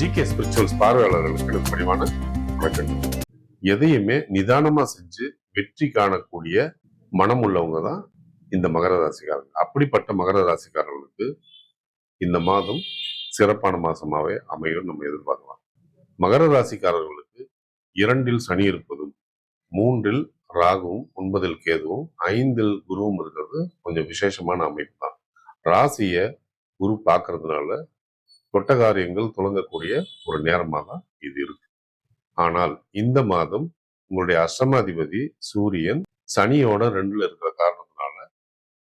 G K spirituals பார்வையாளர்களுக்கு எனக்கு பணிவான வணக்கம் எதையுமே நிதானமா செஞ்சு வெற்றி காணக்கூடிய மனம் உள்ளவங்க தான் இந்த மகர ராசிக்காரங்க. அப்படிப்பட்ட மகர ராசிக்காரர்களுக்கு இந்த மாதம் சிறப்பான மாசமாவே அமையும் நம்ம எதிர்பார்க்கலாம். மகர ராசிக்காரர்களுக்கு இரண்டில் சனி இருப்பதும் மூன்றில் ராகுவும் ஒன்பதில் கேதுவும் ஐந்தில் குருவும் இருக்கிறது. கொஞ்சம் விசேஷமான அமைப்பு தான். ராசியை குரு பார்க்கறதுனால தொட்ட காரியங்கள் தொடங்கக்கூடிய ஒரு நேரமாக இது இருக்கு. ஆனால் இந்த மாதம் உங்களுடைய அஷ்டமாதிபதி சூரியன் சனியோட ரெண்டுல இருக்கிற காரணத்தினால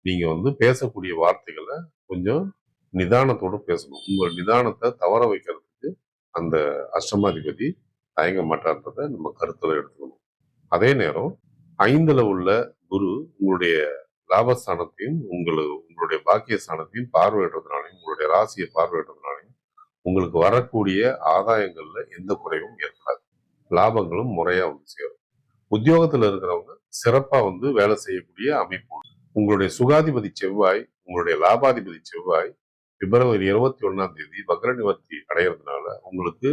நீங்க வந்து பேசக்கூடிய வார்த்தைகளை கொஞ்சம் நிதானத்தோடு பேசணும். உங்கள் நிதானத்தை தவற வைக்கிறதுக்கு அந்த அஷ்டமாதிபதி தயங்க மாட்டார்ன்றதை நம்ம கருத்துல எடுத்துக்கணும். அதே நேரம் ஐந்துல உள்ள குரு உங்களுடைய லாபஸ்தானத்தையும் உங்களுக்கு உங்களுடைய பாக்கிய ஸ்தானத்தையும் பார்வையிடுறதுனாலையும் உங்களுடைய ராசியை பார்வையிடுறதுனாலையும் உங்களுக்கு வரக்கூடிய ஆதாயங்கள்ல எந்த குறைவும் ஏற்படாது. லாபங்களும் முறையா வந்து சேரும். உத்தியோகத்துல இருக்கிறவங்க சிறப்பா வந்து வேலை செய்யக்கூடிய அமைப்பு உங்களுடைய சுகாதிபதி செவ்வாய் உங்களுடைய லாபாதிபதி செவ்வாய் பிப்ரவரி இருபத்தி ஒண்ணாம் தேதி வக்ர நிவர்த்தி அடையிறதுனால உங்களுக்கு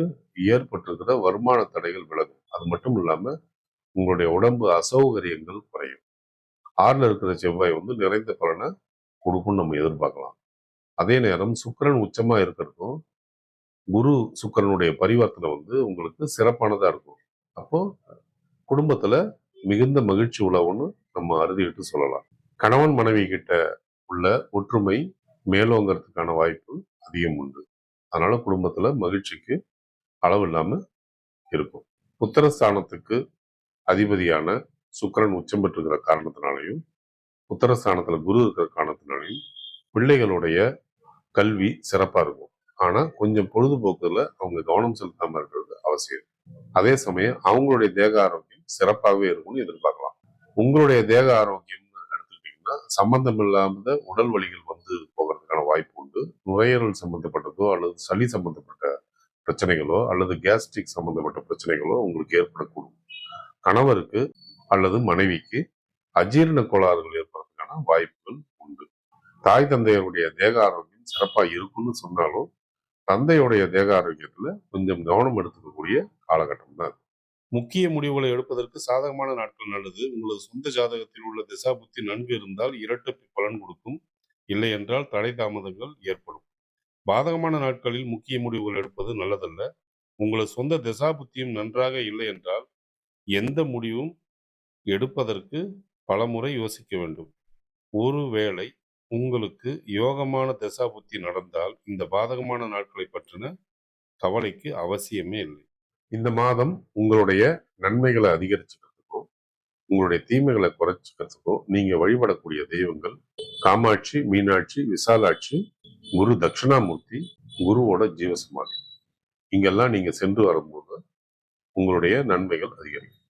ஏற்பட்டிருக்கிற வருமான தடைகள் விலகும். அது மட்டும் இல்லாம உங்களுடைய உடம்பு அசௌகரியங்கள் குறையும். ஆறுல இருக்கிற செவ்வாய் வந்து நிறைந்த பலனை கொடுக்கும்னு நம்ம எதிர்பார்க்கலாம். அதே நேரம் சுக்கிரன் உச்சமா இருக்கிறதும் குரு சுக்கரனுடைய பரிவர்த்தனை வந்து உங்களுக்கு சிறப்பானதா இருக்கும். அப்போ குடும்பத்துல மிகுந்த மகிழ்ச்சி உழவுன்னு நம்ம அறுதிட்டு சொல்லலாம். கணவன் மனைவி கிட்ட உள்ள ஒற்றுமை மேலோங்கிறதுக்கான வாய்ப்பு அதிகம் உண்டு. அதனால குடும்பத்துல மகிழ்ச்சிக்கு அளவு இல்லாம இருக்கும். புத்திரஸ்தானத்துக்கு அதிபதியான சுக்கரன் உச்சம் பெற்றிருக்கிற காரணத்தினாலையும் புத்திரஸ்தானத்துல குரு இருக்கிற காரணத்தினாலையும் பிள்ளைகளுடைய கல்வி சிறப்பா இருக்கும். ஆனால் கொஞ்சம் பொழுதுபோக்குல அவங்க கவனம் செலுத்தாம இருக்கிறது அவசியம். அதே சமயம் அவங்களுடைய தேக ஆரோக்கியம் சிறப்பாகவே இருக்கும்னு எதிர்பார்க்கலாம். உங்களுடைய தேக ஆரோக்கியம் எடுத்துக்கிட்டீங்கன்னா சம்பந்தம் இல்லாத உடல் வலிகள் வந்து போகிறதுக்கான வாய்ப்பு உண்டு. நுரையீரல் சம்பந்தப்பட்டதோ அல்லது சளி சம்பந்தப்பட்ட பிரச்சனைகளோ அல்லது கேஸ்ட்ரிக் சம்பந்தப்பட்ட பிரச்சனைகளோ உங்களுக்கு ஏற்படக்கூடும். கணவருக்கு அல்லது மனைவிக்கு அஜீரண கோளாறுகள் ஏற்படுறதுக்கான வாய்ப்புகள் உண்டு. தாய் தந்தையருடைய தேக ஆரோக்கியம் சிறப்பாக இருக்கும்னு சொன்னாலும் தந்தையுடைய தேக ஆரோக்கியத்துல கொஞ்சம் கவனம் எடுத்துக்கக்கூடிய காலகட்டம் தான் முக்கிய முடிவுகளை எடுப்பதற்கு சாதகமான நாட்கள் நல்லது. உங்களது சொந்த ஜாதகத்தில் உள்ள திசா புத்தி நன்கு இருந்தால் இரட்டு பலன் கொடுக்கும். இல்லை என்றால் தடை தாமதங்கள் ஏற்படும். பாதகமான நாட்களில் முக்கிய முடிவுகள் எடுப்பது நல்லதல்ல. உங்களது சொந்த திசா புத்தியும் நன்றாக இல்லை என்றால் எந்த முடிவும் எடுப்பதற்கு பலமுறை யோசிக்க வேண்டும். ஒருவேளை உங்களுக்கு யோகமான தசாபுத்தி நடந்தால் இந்த பாதகமான நாட்களை பற்றின கவலைக்கு அவசியமே இல்லை. இந்த மாதம் உங்களுடைய நன்மைகளை அதிகரிச்சுக்கிறதுக்கும் உங்களுடைய தீமைகளை குறைச்சிக்கிறதுக்கும் நீங்க வழிபடக்கூடிய தெய்வங்கள் காமாட்சி மீனாட்சி விசாலாட்சி குரு தட்சிணாமூர்த்தி குருவோட ஜீவசமாதி. இங்கெல்லாம் நீங்க சென்று வரும்போது உங்களுடைய நன்மைகள் அதிகரிக்கும்.